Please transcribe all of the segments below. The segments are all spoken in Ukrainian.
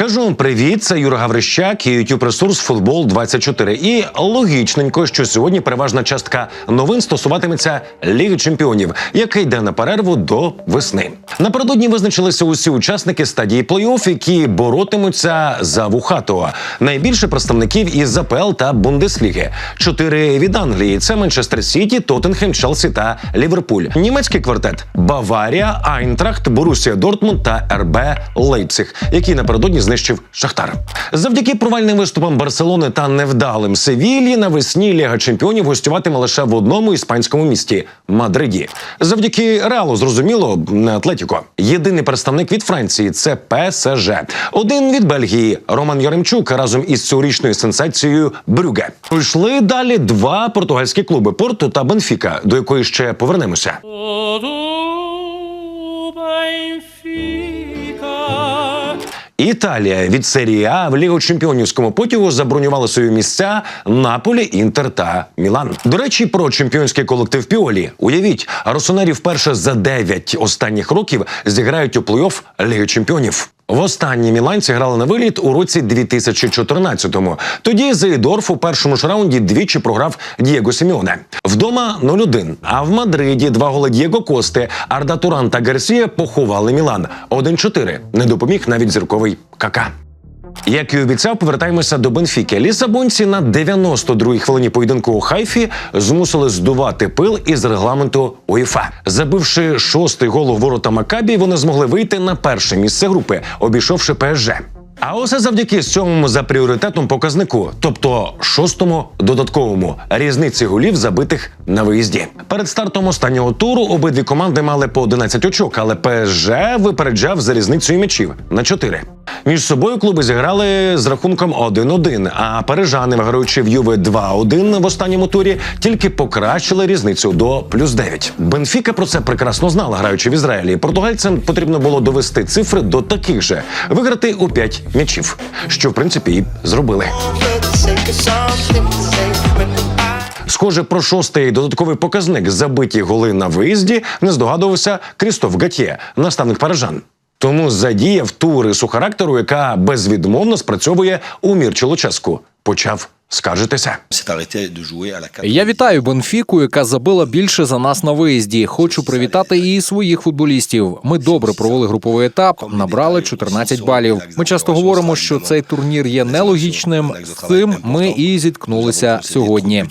Кажу вам привіт, це Юра Гаврищак і youtube ресурс Футбол 24 І логічненько, що сьогодні переважна частка новин стосуватиметься Ліги Чемпіонів, яка йде на перерву до весни. Напередодні визначилися усі учасники стадії плей-офф, які боротимуться за Вухатого. Найбільше представників із АПЛ та Бундесліги. Чотири від Англії: це Манчестер Сіті, Тоттенхем, Челсі та Ліверпуль. Німецький квартет Баварія, Айнтрахт, Борусія Дортмунд та РБ Лейпциг, який напередодні знищив Шахтар. Завдяки провальним виступам Барселони та невдалим Севілі навесні Ліга Чемпіонів гостюватиме лише в одному іспанському місті Мадриді. Завдяки Реалу, зрозуміло, не Атлетіко. Єдиний представник від Франції це ПСЖ. Один від Бельгії Роман Яремчук разом із цьогорічною сенсацією Брюге. Пройшли далі два португальські клуби Порту та Бенфіка, до якої ще повернемося. Італія від серії А в Лігу чемпіонівському потягу забронювала свої місця Наполі, Інтер та Мілан. До речі, про чемпіонський колектив Піолі. Уявіть, росонері вперше за 9 останніх років зіграють у плей-офф Ліги Чемпіонів. Востаннє міланці грали на виліт у році 2014-му. Тоді Зейдорф у першому ж раунді двічі програв Дієго Сіміоне. Вдома 0-1. А в Мадриді два голи Дієго Кости, Арда Туран та Гарсія поховали Мілан. 1-4. Не допоміг навіть зірковий Кака. Як і обіцяв, повертаємося до Бенфіки. Лісабонці на 92-й хвилині поєдинку у Хайфі змусили здувати пил із регламенту УЄФА. Забивши шостий гол у ворота Макабі, вони змогли вийти на перше місце групи, обійшовши ПСЖ. А усе завдяки сьомому за пріоритетом показнику, тобто шостому додатковому різниці голів, забитих на виїзді. Перед стартом останнього туру обидві команди мали по 11 очок, але ПСЖ випереджав за різницею м'ячів на 4. Між собою клуби зіграли з рахунком 1-1, а парижани, виграючи в Юве 2-1 в останньому турі, тільки покращили різницю до плюс 9. Бенфіка про це прекрасно знала, граючи в Ізраїлі. Португальцям потрібно було довести цифри до таких же, виграти у 5 м'ячів, що в принципі і зробили. Схоже, про шостий додатковий показник забиті голи на виїзді не здогадувався Крістоф Гатє, наставник парижан. Тому задіяв ту рису характеру, яка безвідмовно спрацьовує у Мірчі Луческу. Почав la Я вітаю Бенфіку, яка забила більше за нас на виїзді. Хочу привітати і своїх футболістів. Ми добре провели груповий етап, набрали 14 балів. Ми часто говоримо, що цей турнір є нелогічним. З цим ми і зіткнулися сьогодні.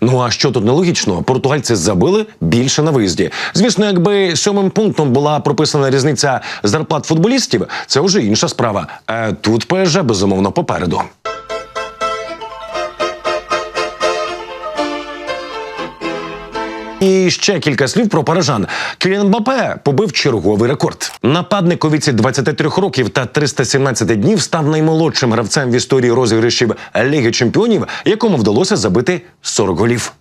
Ну а що тут нелогічно? Португальці забили більше на виїзді. Звісно, якби сьомим пунктом була прописана різниця зарплат футболістів, це вже інша справа. Е, тут ПСЖ безумовно попереду. І ще кілька слів про парижан. Кіліан Мбапе побив черговий рекорд. Нападник у віці 23 років та 317 днів став наймолодшим гравцем в історії розіграшів Ліги Чемпіонів, якому вдалося забити 40 голів.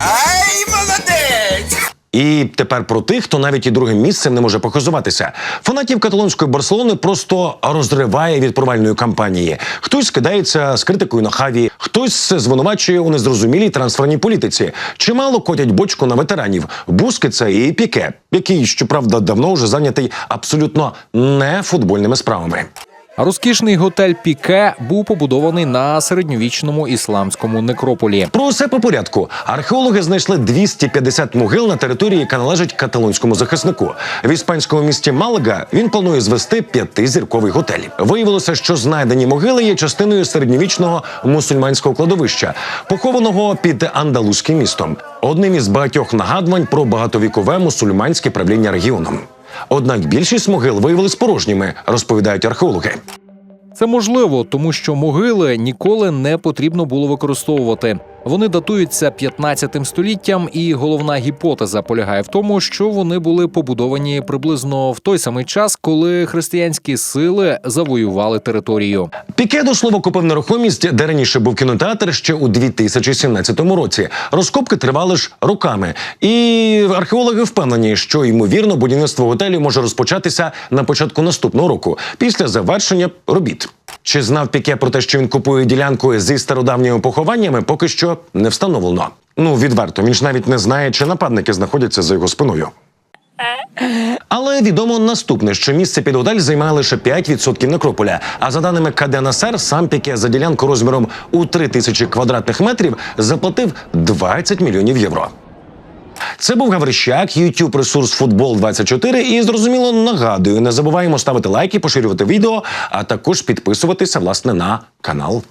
І тепер про тих, хто навіть і другим місцем не може похизуватися. Фанатів каталонської Барселони просто розриває від провальної кампанії. Хтось кидається з критикою на хаві, хтось звинувачує у незрозумілій трансферній політиці. Чимало котять бочку на ветеранів Бускетса і Піке, який, щоправда, давно вже зайнятий абсолютно не футбольними справами. Розкішний готель Піке був побудований на середньовічному ісламському некрополі. Про усе по порядку. Археологи знайшли 250 могил на території, яка належить каталонському захиснику. В іспанському місті Малага він планує звести п'ятизірковий готель. Виявилося, що знайдені могили є частиною середньовічного мусульманського кладовища, похованого під андалузьким містом. Одним із багатьох нагадувань про багатовікове мусульманське правління регіоном. Однак більшість могил виявились порожніми, розповідають археологи. Це можливо, тому що могили ніколи не потрібно було використовувати. Вони датуються 15 століттям, і головна гіпотеза полягає в тому, що вони були побудовані приблизно в той самий час, коли християнські сили завоювали територію. Піке до слова купив нерухомість, де раніше був кінотеатр ще у 2017 році. Розкопки тривали ж роками, і археологи впевнені, що ймовірно будівництво готелю може розпочатися на початку наступного року після завершення робіт. Чи знав Піке про те, що він купує ділянку зі стародавніми похованнями, поки що не встановлено. Ну відверто, він ж навіть не знає, чи нападники знаходяться за його спиною. Але відомо наступне, що місце під готель займає лише 5% некрополя. А за даними КДНСР, сам Піке за ділянку розміром у 3 тисячі квадратних метрів заплатив 20 мільйонів євро. Це був Гаврищак, youtube ресурс Футбол 24 І зрозуміло нагадую, не забуваємо ставити лайки, поширювати відео, а також підписуватися власне на канал.